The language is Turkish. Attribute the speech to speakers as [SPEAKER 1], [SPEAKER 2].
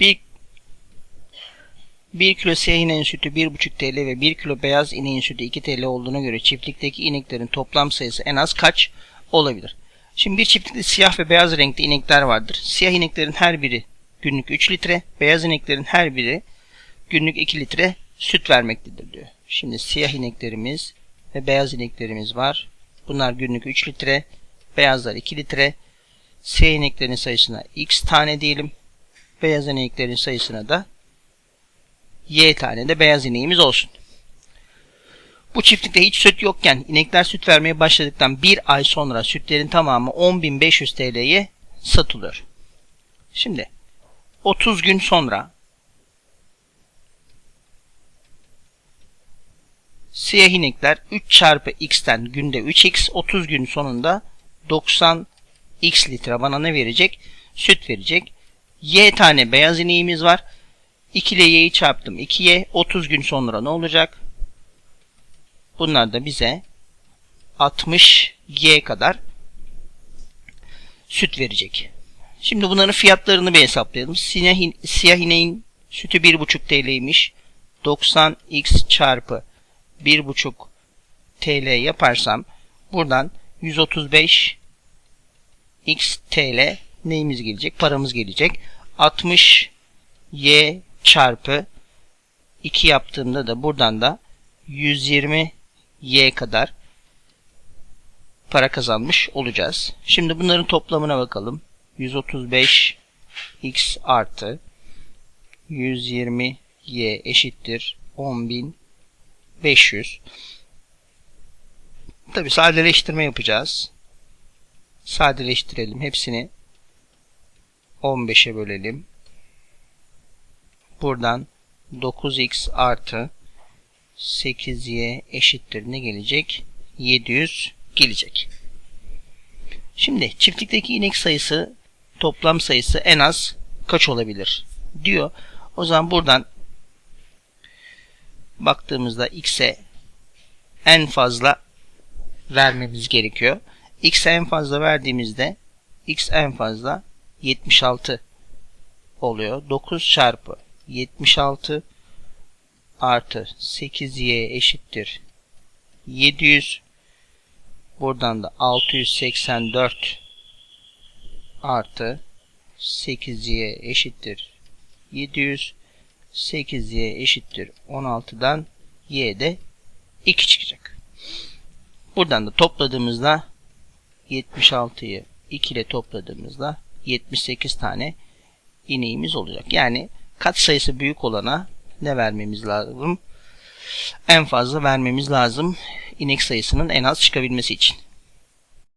[SPEAKER 1] Bir 1 kilo siyah ineğin sütü 1,5 TL ve 1 kilo beyaz ineğin sütü 2 TL olduğuna göre çiftlikteki ineklerin toplam sayısı en az kaç olabilir? Şimdi bir çiftlikte siyah ve beyaz renkte inekler vardır. Siyah ineklerin her biri günlük 3 litre, beyaz ineklerin her biri günlük 2 litre süt vermektedir diyor. Şimdi siyah ineklerimiz ve beyaz ineklerimiz var. Bunlar günlük 3 litre, beyazlar 2 litre. Siyah ineklerin sayısına x tane diyelim. Beyaz ineklerin sayısına da y tane de beyaz ineğimiz olsun. Bu çiftlikte hiç süt yokken inekler süt vermeye başladıktan bir ay sonra sütlerin tamamı 10.500 TL'ye satılıyor. Şimdi 30 gün sonra siyah inekler 3 çarpı x'ten günde 3x 30 gün sonunda 90 x litre bana ne verecek? Süt verecek. Y tane beyaz ineğimiz var. 2 ile y'yi çarptım. 2y 30 gün sonra ne olacak? Bunlar da bize 60 y kadar süt verecek. Şimdi bunların fiyatlarını bir hesaplayalım. Siyah, siyah ineğin sütü 1,5 TL'ymiş. 90x çarpı 1,5 TL yaparsam buradan 135 x TL neyimiz gelecek? Paramız gelecek. 60 y çarpı 2 yaptığımda da buradan da 120 y kadar para kazanmış olacağız. Şimdi bunların toplamına bakalım. 135 x artı 120 y eşittir 10.500. Tabi sadeleştirme yapacağız. Sadeleştirelim. Hepsini 15'e bölelim. Buradan 9x artı 8y eşittir ne gelecek? 700 gelecek. Şimdi çiftlikteki inek sayısı toplam sayısı en az kaç olabilir diyor. O zaman buradan baktığımızda x'e en fazla vermemiz gerekiyor. x'e en fazla verdiğimizde x en fazla 76 oluyor. 9 çarpı 76 artı 8y eşittir 700 buradan da 684 artı 8y eşittir 700 8y eşittir 16'dan y de 2 çıkacak. Buradan da topladığımızda 76'yı 2 ile topladığımızda 78 tane ineğimiz olacak. Yani kat sayısı büyük olana ne vermemiz lazım? En fazla vermemiz lazım inek sayısının en az çıkabilmesi için.